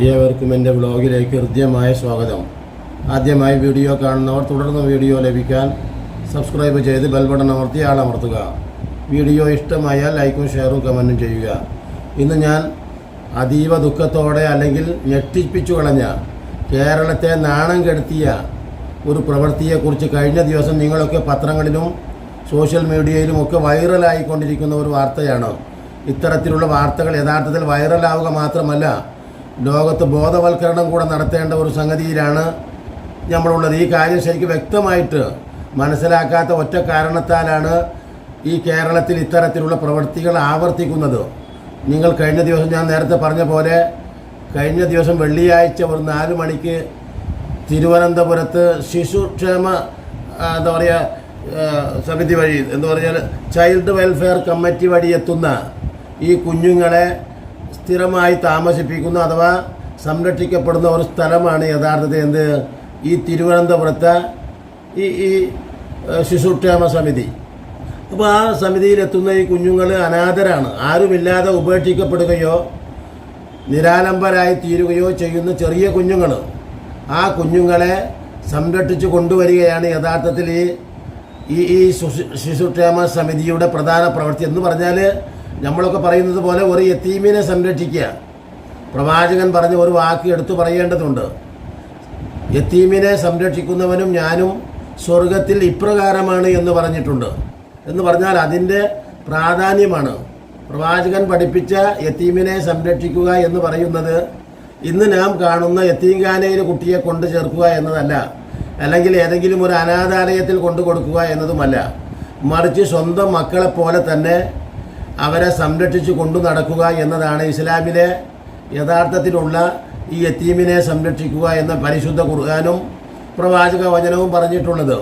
ഏവർക്കും എന്റെ വ്ലോഗിലേക്ക് ഹൃദ്യമായ സ്വാഗതം. ആദ്യമായി വീഡിയോ കാണുന്നവർ തുടർന്ന് വീഡിയോ ലഭിക്കാൻ സബ്സ്ക്രൈബ് ചെയ്ത് ബെൽ ബട്ടൺ അമർത്തി ആളമർത്തുക. വീഡിയോ ഇഷ്ടമായാൽ ലൈക്കും ഷെയറും കമന്റും ചെയ്യുക. ഇന്ന് ഞാൻ അതീവ ദുഃഖത്തോടെ അല്ലെങ്കിൽ ഞെട്ടിപ്പിച്ചു കളഞ്ഞ കേരളത്തെ നാണം കെടുത്തിയ ഒരു പ്രവൃത്തിയെക്കുറിച്ച് കഴിഞ്ഞ ദിവസം നിങ്ങളൊക്കെ പത്രങ്ങളിലും സോഷ്യൽ മീഡിയയിലും ഒക്കെ വൈറലായിക്കൊണ്ടിരിക്കുന്ന ഒരു വാർത്തയാണ്. ഇത്തരത്തിലുള്ള വാർത്തകൾ യഥാർത്ഥത്തിൽ വൈറലാവുക മാത്രമല്ല ലോകത്ത് ബോധവൽക്കരണം കൂടെ നടത്തേണ്ട ഒരു സംഗതിയിലാണ് നമ്മളുള്ളത്. ഈ കാര്യം ശരിക്കും വ്യക്തമായിട്ട് മനസ്സിലാക്കാത്ത ഒറ്റ കാരണത്താലാണ് ഈ കേരളത്തിൽ ഇത്തരത്തിലുള്ള പ്രവൃത്തികൾ ആവർത്തിക്കുന്നത്. നിങ്ങൾ കഴിഞ്ഞ ദിവസം ഞാൻ നേരത്തെ പറഞ്ഞ പോലെ കഴിഞ്ഞ ദിവസം വെള്ളിയാഴ്ച ഒരു നാല് മണിക്ക് തിരുവനന്തപുരത്ത് ശിശുക്ഷേമ എന്താ പറയുക സമിതി വഴി എന്ന് പറഞ്ഞാൽ ചൈൽഡ് വെൽഫെയർ കമ്മിറ്റി വഴി എത്തുന്ന ഈ കുഞ്ഞുങ്ങളെ സ്ഥിരമായി താമസിപ്പിക്കുന്ന അഥവാ സംരക്ഷിക്കപ്പെടുന്ന ഒരു സ്ഥലമാണ് യഥാർത്ഥത്തിൽ എന്ത്? ഈ തിരുവനന്തപുരത്തെ ഈ ഈ ശിശുക്ഷേമ സമിതി. അപ്പോൾ ആ സമിതിയിലെത്തുന്ന ഈ കുഞ്ഞുങ്ങൾ അനാഥരാണ്. ആരുമില്ലാതെ ഉപേക്ഷിക്കപ്പെടുകയോ നിരാലംബരായി തീരുകയോ ചെയ്യുന്ന ചെറിയ കുഞ്ഞുങ്ങൾ ആ കുഞ്ഞുങ്ങളെ സംരക്ഷിച്ചു കൊണ്ടുവരികയാണ് യഥാർത്ഥത്തിൽ ഈ ഈ ശിശുക്ഷേമ സമിതിയുടെ പ്രധാന പ്രവൃത്തി. എന്ന് പറഞ്ഞാൽ നമ്മളൊക്കെ പറയുന്നത് പോലെ ഒരു യത്തീമിനെ സംരക്ഷിക്കുക. പ്രവാചകൻ പറഞ്ഞ ഒരു വാക്ക് എടുത്തു പറയേണ്ടതുണ്ട്. യത്തീമിനെ സംരക്ഷിക്കുന്നവനും ഞാനും സ്വർഗത്തിൽ ഇപ്രകാരമാണ് എന്ന് പറഞ്ഞിട്ടുണ്ട്. എന്ന് പറഞ്ഞാൽ അതിന്റെ പ്രാധാന്യമാണ്. പ്രവാചകൻ പഠിപ്പിച്ച യത്തീമിനെ സംരക്ഷിക്കുക എന്ന് പറയുന്നത് ഇന്ന് നാം കാണുന്ന യത്തീംഖാനയിൽ കുട്ടിയെ കൊണ്ടു ചേർക്കുക എന്നതല്ല. അല്ലെങ്കിൽ ഏതെങ്കിലും ഒരു അനാഥാലയത്തിൽ കൊണ്ടു കൊടുക്കുക എന്നതുമല്ല. മറിച്ച് സ്വന്തം മക്കളെപ്പോലെ തന്നെ അവരെ സംരക്ഷിച്ചു കൊണ്ടു നടക്കുക എന്നതാണ് ഇസ്ലാമിലെ യഥാർത്ഥത്തിലുള്ള ഈ യത്തീമിനെ സംരക്ഷിക്കുക എന്ന പരിശുദ്ധ ഖുർആാനും പ്രവാചക വചനവും പറഞ്ഞിട്ടുള്ളത്.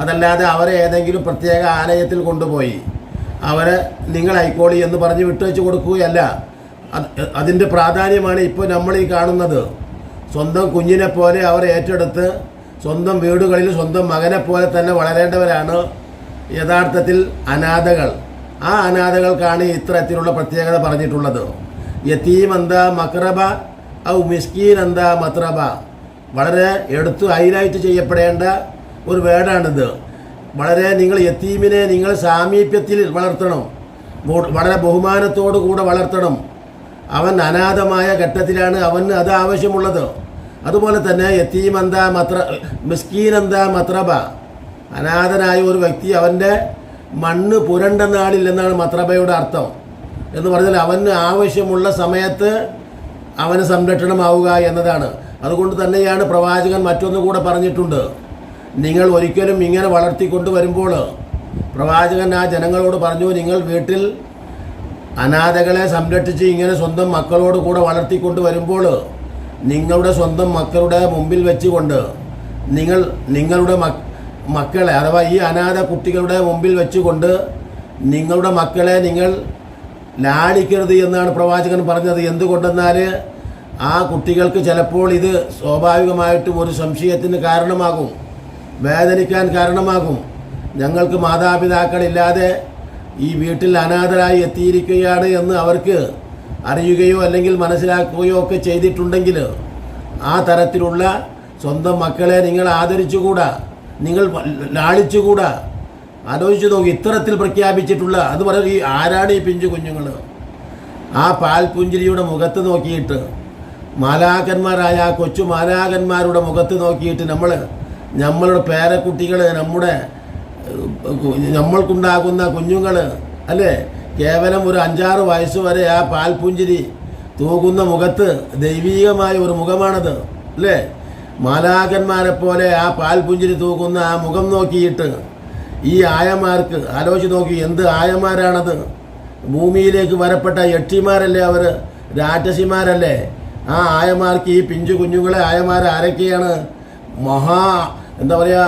അതല്ലാതെ അവരെ ഏതെങ്കിലും പ്രത്യേക ആലയത്തിൽ കൊണ്ടുപോയി അവരെ നിങ്ങളായിക്കോളി എന്ന് പറഞ്ഞ് വിട്ടുവെച്ച് കൊടുക്കുകയല്ല. അത് അതിന്റെ പ്രാധാന്യമാണ് ഇപ്പോൾ നമ്മൾ ഈ കാണുന്നത്. സ്വന്തം കുഞ്ഞിനെ പോലെ അവർ ഏറ്റെടുത്ത് സ്വന്തം വീടുകളിൽ സ്വന്തം മകനെ പോലെ തന്നെ വളരേണ്ടവരാണ്. യഥാർത്ഥത്തിൽ അനാഥകൾ. ആ അനാഥകൾക്കാണ് ഇത്തരത്തിലുള്ള പ്രത്യേകത പറഞ്ഞിട്ടുള്ളത്. യത്തീം എന്താ മക്രബ ഔ മിസ്കീൻ എന്താ മത്രബ. വളരെ എടുത്തു ഹൈലൈറ്റ് ചെയ്യപ്പെടേണ്ട ഒരു വേർഡാണിത്. വളരെ നിങ്ങൾ യത്തീമിനെ നിങ്ങൾ സാമീപ്യത്തിൽ വളർത്തണം. വളരെ ബഹുമാനത്തോടു കൂടെ വളർത്തണം. അവൻ അനാഥമായ ഘട്ടത്തിലാണ് അവന് അത് ആവശ്യമുള്ളത്. അതുപോലെ തന്നെ യത്തീം എന്താ മത്ര മിസ്കീൻ എന്താ മത്രബ. അനാഥനായ ഒരു വ്യക്തി അവന്റെ മണ്ണ് പുരണ്ട നാളിൽ എന്നാണ് മത്രബയുടെ അർത്ഥം. എന്ന് പറഞ്ഞാൽ അവന് ആവശ്യമുള്ള സമയത്ത് അവന് സംരക്ഷണമാവുക എന്നതാണ്. അതുകൊണ്ട് തന്നെയാണ് പ്രവാചകൻ മറ്റൊന്നും കൂടെ പറഞ്ഞിട്ടുണ്ട്. നിങ്ങൾ ഒരിക്കലും ഇങ്ങനെ വളർത്തിക്കൊണ്ട് വരുമ്പോൾ പ്രവാചകൻ ആ ജനങ്ങളോട് പറഞ്ഞു നിങ്ങൾ വീട്ടിൽ അനാഥകളെ സംരക്ഷിച്ച് ഇങ്ങനെ സ്വന്തം മക്കളോട് കൂടെ വളർത്തിക്കൊണ്ട് വരുമ്പോൾ നിങ്ങളുടെ സ്വന്തം മക്കളുടെ മുമ്പിൽ വെച്ചുകൊണ്ട് നിങ്ങൾ നിങ്ങളുടെ മക് മക്കളെ അഥവാ ഈ അനാഥ കുട്ടികളുടെ മുമ്പിൽ വെച്ചുകൊണ്ട് നിങ്ങളുടെ മക്കളെ നിങ്ങൾ ലാളിക്കരുത് എന്നാണ് പ്രവാചകൻ പറഞ്ഞത്. എന്തുകൊണ്ടെന്നാൽ ആ കുട്ടികൾക്ക് ചിലപ്പോൾ ഇത് സ്വാഭാവികമായിട്ടും ഒരു സംശയത്തിന് കാരണമാകും വേദനിക്കാൻ കാരണമാകും. ഞങ്ങൾക്ക് മാതാപിതാക്കളില്ലാതെ ഈ വീട്ടിൽ അനാഥരായി എത്തിയിരിക്കുകയാണ് എന്ന് അവർക്ക് അറിയുകയോ അല്ലെങ്കിൽ മനസ്സിലാക്കുകയോ ഒക്കെ ചെയ്തിട്ടുണ്ടെങ്കിൽ ആ തരത്തിലുള്ള സ്വന്തം മക്കളെ നിങ്ങൾ ആദരിച്ചുകൂടാ. നിങ്ങൾ ലാളിച്ചുകൂടാ. ആലോചിച്ച് നോക്കി ഇത്തരത്തിൽ പ്രഖ്യാപിച്ചിട്ടുള്ള അത് പറയുന്നത് ഈ ആരാണ് ഈ പിഞ്ചു കുഞ്ഞുങ്ങൾ ആ പാൽപുഞ്ചിരിയുടെ മുഖത്ത് നോക്കിയിട്ട് മാലാകന്മാരായ ആ കൊച്ചു മാലാകന്മാരുടെ മുഖത്ത് നോക്കിയിട്ട് നമ്മൾ നമ്മളുടെ പേരക്കുട്ടികൾ നമ്മുടെ നമ്മൾക്കുണ്ടാകുന്ന കുഞ്ഞുങ്ങൾ അല്ലേ? കേവലം ഒരു അഞ്ചാറ് വയസ്സ് വരെ ആ പാൽപുഞ്ചിരി തൂകുന്ന മുഖത്ത് ദൈവീകമായ ഒരു മുഖമാണത് അല്ലേ? മാലാകന്മാരെ പോലെ ആ പാൽപുഞ്ചിരി തൂക്കുന്ന ആ മുഖം നോക്കിയിട്ട് ഈ ആയമാർക്ക് ആലോചിച്ച് നോക്കി എന്ത് ആയമാരാണത്? ഭൂമിയിലേക്ക് വരപ്പെട്ട യക്ഷിമാരല്ലേ അവർ രാക്ഷസിമാരല്ലേ? ആ ആയമാർക്ക് ഈ പിഞ്ചു കുഞ്ഞുങ്ങളെ ആയമാർ ആരൊക്കെയാണ് മഹാ എന്താ പറയുക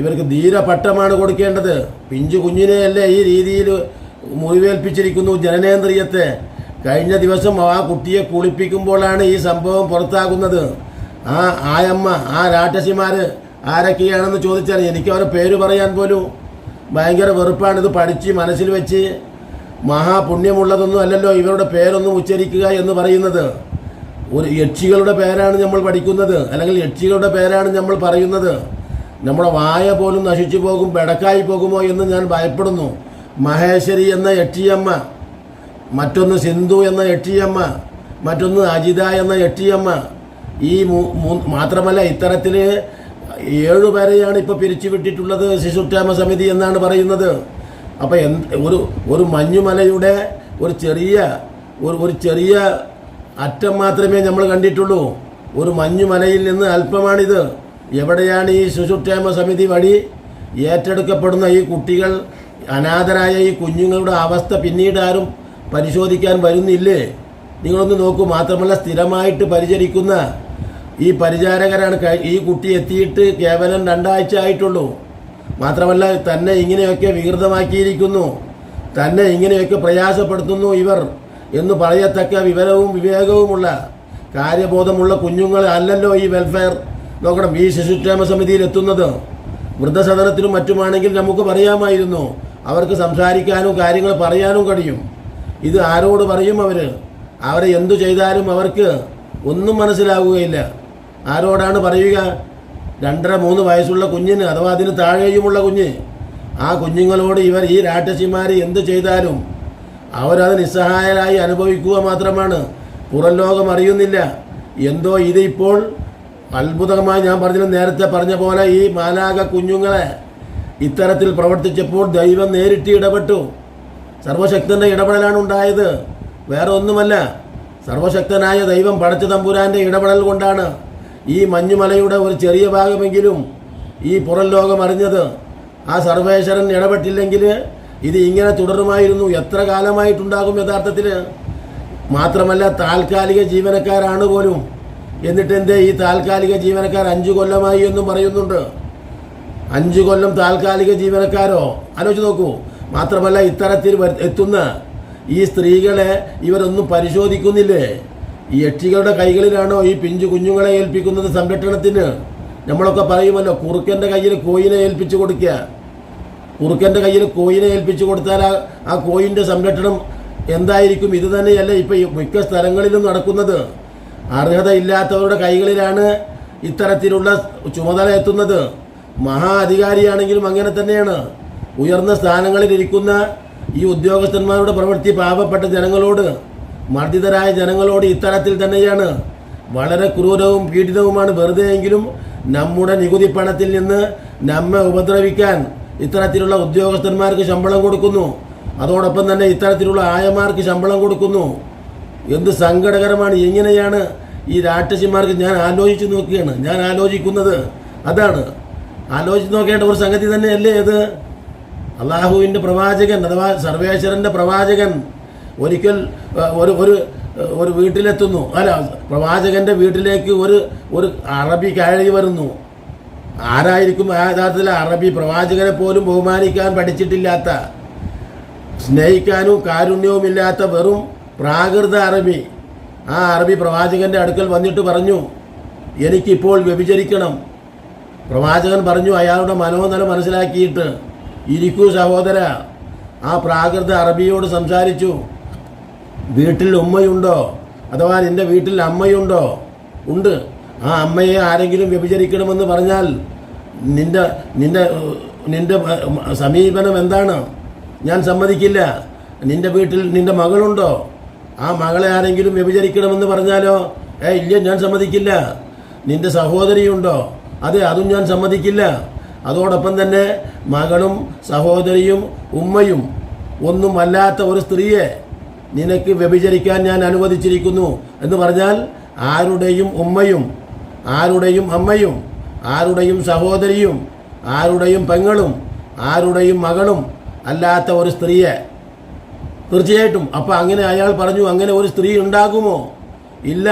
ഇവർക്ക് ധീരപട്ടമാണ് കൊടുക്കേണ്ടത്. പിഞ്ചു കുഞ്ഞിനെയല്ലേ ഈ രീതിയിൽ മുറിവേൽപ്പിച്ചിരിക്കുന്നു ജനനേന്ദ്രിയത്തെ? കഴിഞ്ഞ ദിവസം ആ കുട്ടിയെ കുളിപ്പിക്കുമ്പോഴാണ് ഈ സംഭവം പുറത്താകുന്നത്. ആ ആയമ്മ ആ രാക്ഷസിമാർ ആരൊക്കെയാണെന്ന് ചോദിച്ചാൽ എനിക്ക് അവരുടെ പേര് പറയാൻ പോലും ഭയങ്കര വെറുപ്പാണ്. ഇത് പഠിച്ച് മനസ്സിൽ വെച്ച് മഹാപുണ്യമുള്ളതൊന്നും അല്ലല്ലോ ഇവരുടെ പേരൊന്നും ഉച്ചരിക്കുക എന്ന് പറയുന്നത്. ഒരു യക്ഷികളുടെ പേരാണ് നമ്മൾ പഠിക്കുന്നത്. അല്ലെങ്കിൽ യക്ഷികളുടെ പേരാണ് നമ്മൾ പറയുന്നത്. നമ്മുടെ വായ പോലും നശിച്ചു പോകും പെടക്കായി പോകുമോ എന്ന് ഞാൻ ഭയപ്പെടുന്നു. മഹേശ്വരി എന്ന യക്ഷിയമ്മ മറ്റൊന്ന് സിന്ധു എന്ന യക്ഷിയമ്മ മറ്റൊന്ന് അജിത എന്ന യക്ഷിയമ്മ ഈ മാത്രമല്ല ഇത്തരത്തിൽ ഏഴുപേരെയാണ് ഇപ്പോൾ പിരിച്ചുവിട്ടിട്ടുള്ളത് ശിശുക്ഷേമ സമിതി എന്നാണ് പറയുന്നത്. അപ്പോൾ എന്ത് ഒരു ഒരു മഞ്ഞുമലയുടെ ഒരു ചെറിയ ഒരു ഒരു ചെറിയ അറ്റം മാത്രമേ നമ്മൾ കണ്ടിട്ടുള്ളൂ. ഒരു മഞ്ഞുമലയിൽ നിന്ന് അല്പമാണിത്. എവിടെയാണ് ഈ ശിശുക്ഷേമ സമിതി വഴി ഏറ്റെടുക്കപ്പെടുന്ന ഈ കുട്ടികൾ? അനാഥരായ ഈ കുഞ്ഞുങ്ങളുടെ അവസ്ഥ പിന്നീട് ആരും പരിശോധിക്കാൻ വരുന്നില്ലേ? നിങ്ങളൊന്ന് നോക്കൂ. മാത്രമല്ല സ്ഥിരമായിട്ട് പരിചരിക്കുന്ന ഈ പരിചാരകരാണ് ഈ കുട്ടി എത്തിയിട്ട് കേവലം രണ്ടാഴ്ച ആയിട്ടുള്ളൂ. മാത്രമല്ല തന്നെ ഇങ്ങനെയൊക്കെ വികൃതമാക്കിയിരിക്കുന്നു. തന്നെ ഇങ്ങനെയൊക്കെ പ്രയാസപ്പെടുത്തുന്നു ഇവർ എന്ന് പറയത്തക്ക വിവരവും വിവേകവുമുള്ള കാര്യബോധമുള്ള കുഞ്ഞുങ്ങൾ അല്ലല്ലോ ഈ വെൽഫെയർ നോക്കണം ഈ ശിശുക്ഷേമ സമിതിയിൽ എത്തുന്നത്. വൃദ്ധസദനത്തിനും മറ്റുമാണെങ്കിൽ നമുക്ക് പറയാമായിരുന്നു. അവർക്ക് സംസാരിക്കാനും കാര്യങ്ങൾ പറയാനും കഴിയും. ഇത് ആരോട് പറയും അവർ അവരെ എന്തു ചെയ്താലും അവർക്ക് ഒന്നും മനസ്സിലാവുകയില്ല. ആരോടാണ് പറയുക? രണ്ടര മൂന്ന് വയസ്സുള്ള കുഞ്ഞിന് അഥവാ അതിന് താഴെയുമുള്ള കുഞ്ഞ്. ആ കുഞ്ഞുങ്ങളോട് ഇവർ ഈ രാക്ഷസിമാർ എന്ത് ചെയ്താലും അവരത് നിസ്സഹായരായി അനുഭവിക്കുക മാത്രമാണ്. പുറം ലോകം അറിയുന്നില്ല. എന്തോ ഇത് ഇപ്പോൾ അത്ഭുതമായി ഞാൻ പറഞ്ഞത് നേരത്തെ പറഞ്ഞ പോലെ ഈ മാലാക കുഞ്ഞുങ്ങളെ ഇത്തരത്തിൽ പ്രവർത്തിച്ചപ്പോൾ ദൈവം നേരിട്ട് ഇടപെട്ടു. സർവശക്തന്റെ ഇടപെടലാണ് ഉണ്ടായത്. വേറെ ഒന്നുമല്ല സർവശക്തനായ ദൈവം പടച്ച തമ്പുരാന്റെ ഇടപെടൽ കൊണ്ടാണ്. ഈ മഞ്ഞുമലയുടെ ഒരു ചെറിയ ഭാഗമെങ്കിലും ഈ പുറം ലോകം അറിഞ്ഞത്. ആ സർവേശ്വരൻ ഇടപെട്ടില്ലെങ്കിൽ ഇത് ഇങ്ങനെ തുടരുമായിരുന്നു. എത്ര കാലമായിട്ടുണ്ടാകും യഥാർത്ഥത്തിൽ മാത്രമല്ല താൽക്കാലിക ജീവനക്കാരാണ് പോലും. എന്നിട്ട് എന്തേ ഈ താൽക്കാലിക ജീവനക്കാർ അഞ്ചു കൊല്ലമായി എന്നും പറയുന്നുണ്ട്. അഞ്ചു കൊല്ലം താൽക്കാലിക ജീവനക്കാരോ? ആലോചിച്ച് നോക്കൂ. മാത്രമല്ല ഇത്തരത്തിൽ എത്തുന്ന ഈ സ്ത്രീകളെ ഇവരൊന്നും പരിശോധിക്കുന്നില്ലേ? ഈ യക്ഷികളുടെ കൈകളിലാണോ ഈ പിഞ്ചു കുഞ്ഞുങ്ങളെ ഏൽപ്പിക്കുന്നത് സംരക്ഷണത്തിന്? നമ്മളൊക്കെ പറയുമല്ലോ കുറുക്കന്റെ കയ്യിൽ കോയിനെ ഏൽപ്പിച്ചു കൊടുക്കുക. കുറുക്കന്റെ കയ്യിൽ കോയിനെ ഏൽപ്പിച്ചു കൊടുത്താൽ ആ ആ കോയിന്റെ സംരക്ഷണം എന്തായിരിക്കും? ഇത് തന്നെയല്ല ഇപ്പം മിക്ക സ്ഥലങ്ങളിലും നടക്കുന്നത്. അർഹതയില്ലാത്തവരുടെ കൈകളിലാണ് ഇത്തരത്തിലുള്ള ചുമതല എത്തുന്നത്. മഹാ അധികാരിയാണെങ്കിലും അങ്ങനെ തന്നെയാണ്. ഉയർന്ന സ്ഥാനങ്ങളിലിരിക്കുന്ന ഈ ഉദ്യോഗസ്ഥന്മാരുടെ പ്രവൃത്തി പാവപ്പെട്ട ജനങ്ങളോട് മർദ്ദിതരായ ജനങ്ങളോട് ഇത്തരത്തിൽ തന്നെയാണ് വളരെ ക്രൂരവും പീഡിതവുമാണ് വെറുതെയെങ്കിലും നമ്മുടെ നികുതി പണത്തിൽ നിന്ന് നമ്മെ ഉപദ്രവിക്കാൻ ഇത്തരത്തിലുള്ള ഉദ്യോഗസ്ഥന്മാർക്ക് ശമ്പളം കൊടുക്കുന്നു. അതോടൊപ്പം തന്നെ ഇത്തരത്തിലുള്ള ആയമാർക്ക് ശമ്പളം കൊടുക്കുന്നു. എന്ത് സങ്കടകരമാണ് എങ്ങനെയാണ് ഈ രാക്ഷസിമാർക്ക് ഞാൻ ആലോചിച്ച് നോക്കുകയാണ് ഞാൻ ആലോചിക്കുന്നത് അതാണ്. ആലോചിച്ച് നോക്കേണ്ട ഒരു സംഗതി തന്നെയല്ലേ അത് അള്ളാഹുവിന്റെ പ്രവാചകൻ അഥവാ സർവേശ്വരന്റെ പ്രവാചകൻ ഒരിക്കൽ ഒരു ഒരു ഒരു വീട്ടിലെത്തുന്നു. അല്ല പ്രവാചകന്റെ വീട്ടിലേക്ക് ഒരു ഒരു അറബി കയറി വരുന്നു. ആരായിരിക്കും യഥാർത്ഥത്തിൽ അറബി? പ്രവാചകനെ പോലും ബഹുമാനിക്കാൻ പഠിച്ചിട്ടില്ലാത്ത സ്നേഹിക്കാനും കാരുണ്യവുമില്ലാത്ത വെറും പ്രാകൃത അറബി. ആ അറബി പ്രവാചകന്റെ അടുക്കൽ വന്നിട്ട് പറഞ്ഞു എനിക്കിപ്പോൾ വ്യഭിചരിക്കണം. പ്രവാചകൻ പറഞ്ഞു അയാളുടെ മനോനില മനസ്സിലാക്കിയിട്ട് ഇരിക്കൂ സഹോദര. ആ പ്രാകൃത അറബിയോട് സംസാരിച്ചു. വീട്ടിൽ ഉമ്മയുണ്ടോ? അഥവാ നിന്റെ വീട്ടിൽ അമ്മയുണ്ടോ? ഉണ്ട്. ആ അമ്മയെ ആരെങ്കിലും വ്യഭിചരിക്കണമെന്ന് പറഞ്ഞാൽ നിന്റെ നിന്റെ നിന്റെ സമീപനം എന്താണ്? ഞാൻ സമ്മതിക്കില്ല. നിന്റെ വീട്ടിൽ നിന്റെ മകളുണ്ടോ? ആ മകളെ ആരെങ്കിലും വ്യഭിചരിക്കണമെന്ന് പറഞ്ഞാലോ? ഏ ഇല്ല ഞാൻ സമ്മതിക്കില്ല. നിന്റെ സഹോദരിയുണ്ടോ? അതെ അതും ഞാൻ സമ്മതിക്കില്ല. അതോടൊപ്പം തന്നെ മകളും സഹോദരിയും ഉമ്മയും ഒന്നും അല്ലാത്ത ഒരു സ്ത്രീയെ നിനക്ക് വ്യഭിചരിക്കാൻ ഞാൻ അനുവദിച്ചിരിക്കുന്നു എന്ന് പറഞ്ഞാൽ ആരുടെയും ഉമ്മയും ആരുടെയും അമ്മയും ആരുടെയും സഹോദരിയും ആരുടെയും പെങ്ങളും ആരുടെയും മകളും അല്ലാത്ത ഒരു സ്ത്രീയെ. തീർച്ചയായിട്ടും. അപ്പോൾ അങ്ങനെ അയാൾ പറഞ്ഞു അങ്ങനെ ഒരു സ്ത്രീ ഉണ്ടാകുമോ? ഇല്ല.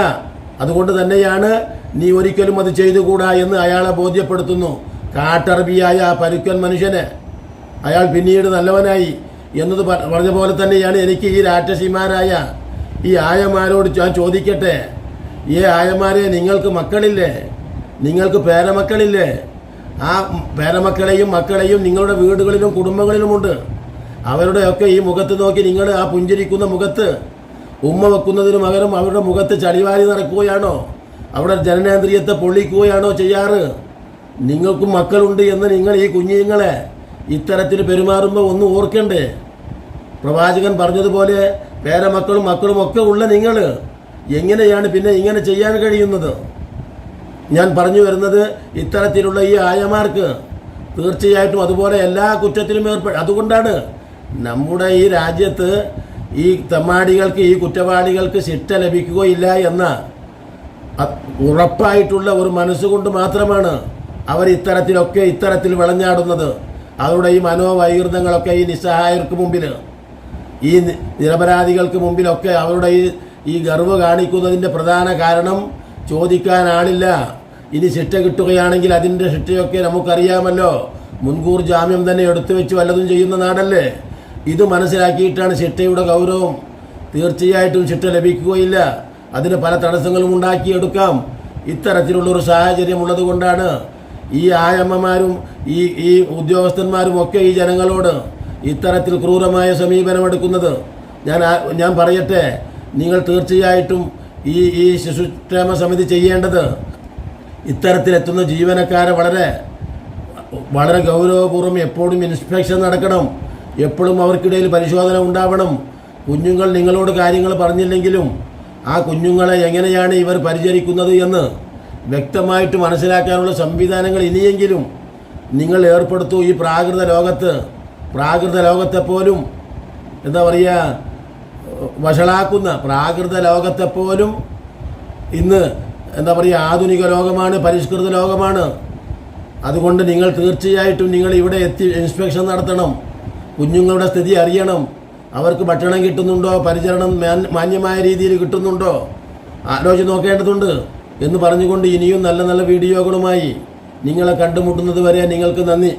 അതുകൊണ്ട് തന്നെയാണ് നീ ഒരിക്കലും അത് ചെയ്തുകൂടാ എന്ന് അയാളെ ബോധ്യപ്പെടുത്തുന്നു. കാട്ടറബിയായ ആ പരുക്കൻ മനുഷ്യനെ. അയാൾ പിന്നീട് നല്ലവനായി. എന്നത് പറഞ്ഞ പോലെ തന്നെയാണ് എനിക്ക് ഈ രാക്ഷസിമാരായ ഈ ആയമാരോട് ഞാൻ ചോദിക്കട്ടെ. ഈ ആയമാരെ നിങ്ങൾക്ക് മക്കളില്ലേ? നിങ്ങൾക്ക് പേരമക്കളില്ലേ? ആ പേരമക്കളെയും മക്കളെയും നിങ്ങളുടെ വീടുകളിലും കുടുംബങ്ങളിലുമുണ്ട് അവരുടെയൊക്കെ ഈ മുഖത്ത് നോക്കി നിങ്ങൾ ആ പുഞ്ചിരിക്കുന്ന മുഖത്ത് ഉമ്മ വെക്കുന്നതിന് പകരം അവരുടെ മുഖത്ത് ചളിവാരി നടക്കുകയാണോ അവിടെ ജനനേന്ദ്രിയത്തെ പൊള്ളിക്കുകയാണോ ചെയ്യാറ്? നിങ്ങൾക്കും മക്കളുണ്ട് എന്ന് നിങ്ങൾ ഈ കുഞ്ഞുങ്ങളെ ഇത്തരത്തിൽ പെരുമാറുമ്പോൾ ഒന്ന് ഓർക്കണ്ടേ? പ്രവാചകൻ പറഞ്ഞതുപോലെ പേരമക്കളും മക്കളും ഒക്കെ ഉള്ള നിങ്ങൾ എങ്ങനെയാണ് പിന്നെ ഇങ്ങനെ ചെയ്യാൻ കഴിയുന്നത്? ഞാൻ പറഞ്ഞു വരുന്നത് ഇത്തരത്തിലുള്ള ഈ ആയമാർക്ക് തീർച്ചയായിട്ടും അതുപോലെ എല്ലാ കുറ്റത്തിലും ഏർപ്പെടും അതുകൊണ്ടാണ് നമ്മുടെ ഈ രാജ്യത്ത് ഈ തെമ്മാടികൾക്ക് ഈ കുറ്റവാളികൾക്ക് ശിക്ഷ ലഭിക്കുകയില്ല എന്ന ഉറപ്പായിട്ടുള്ള ഒരു മനസ്സുകൊണ്ട് മാത്രമാണ് അവർ ഇത്തരത്തിലൊക്കെ ഇത്തരത്തിൽ വിളഞ്ഞാടുന്നത്. അവരുടെ ഈ മനോവൈകൃതങ്ങളൊക്കെ ഈ നിസ്സഹായർക്ക് മുമ്പിൽ ഈ നിരപരാധികൾക്ക് മുമ്പിലൊക്കെ അവരുടെ ഈ ഈ ഗർവ് കാണിക്കുന്നതിന്റെ പ്രധാന കാരണം ചോദിക്കാനാളില്ല ഇനി ശിക്ഷ കിട്ടുകയാണെങ്കിൽ അതിന്റെ ശിക്ഷയൊക്കെ നമുക്കറിയാമല്ലോ. മുൻകൂർ ജാമ്യം തന്നെ എടുത്തു വെച്ച് വല്ലതും ചെയ്യുന്ന നാടല്ലേ? ഇത് മനസ്സിലാക്കിയിട്ടാണ് ശിക്ഷയുടെ ഗൗരവം. തീർച്ചയായിട്ടും ശിക്ഷ ലഭിക്കുകയില്ല. അതിന് പല തടസ്സങ്ങളും ഉണ്ടാക്കിയെടുക്കാം. ഇത്തരത്തിലുള്ളൊരു സാഹചര്യം ഉള്ളത് കൊണ്ടാണ് ഈ ആയമ്മമാരും ഈ ഈ ഉദ്യോഗസ്ഥന്മാരും ഒക്കെ ഈ ജനങ്ങളോട് ഇത്തരത്തിൽ ക്രൂരമായ സമീപനമെടുക്കുന്നത് ഞാൻ ഞാൻ പറയട്ടെ നിങ്ങൾ തീർച്ചയായിട്ടും ഈ ഈ ശിശുക്ഷേമ സമിതി ചെയ്യേണ്ടത് ഇത്തരത്തിലെത്തുന്ന ജീവനക്കാരെ വളരെ വളരെ ഗൗരവപൂർവം എപ്പോഴും ഇൻസ്പെക്ഷൻ നടക്കണം. എപ്പോഴും അവർക്കിടയിൽ പരിശോധന ഉണ്ടാവണം. കുഞ്ഞുങ്ങൾ നിങ്ങളോട് കാര്യങ്ങൾ പറഞ്ഞില്ലെങ്കിലും ആ കുഞ്ഞുങ്ങളെ എങ്ങനെയാണ് ഇവർ പരിചരിക്കുന്നത് എന്ന് വ്യക്തമായിട്ട് മനസ്സിലാക്കാനുള്ള സംവിധാനങ്ങൾ ഇനിയെങ്കിലും നിങ്ങൾ ഏർപ്പെടുത്തൂ ഈ പ്രാകൃത ലോകത്ത്. പ്രാകൃത ലോകത്തെ പോലും എന്താ പറയുക വഷളാക്കുന്ന പ്രാകൃത ലോകത്തെ പോലും ഇന്ന് എന്താ പറയുക ആധുനിക ലോകമാണ് പരിഷ്കൃത ലോകമാണ്. അതുകൊണ്ട് നിങ്ങൾ തീർച്ചയായിട്ടും നിങ്ങൾ ഇവിടെ എത്തി ഇൻസ്പെക്ഷൻ നടത്തണം. കുഞ്ഞുങ്ങളുടെ സ്ഥിതി അറിയണം. അവർക്ക് ഭക്ഷണം കിട്ടുന്നുണ്ടോ? പരിചരണം മാന്യമായ രീതിയിൽ കിട്ടുന്നുണ്ടോ? ആലോചിച്ച് നോക്കേണ്ടതുണ്ട് എന്ന് പറഞ്ഞുകൊണ്ട് ഇനിയും നല്ല നല്ല വീഡിയോകളുമായി നിങ്ങളെ കണ്ടുമുട്ടുന്നത് വരെ നിങ്ങൾക്ക് നന്ദി.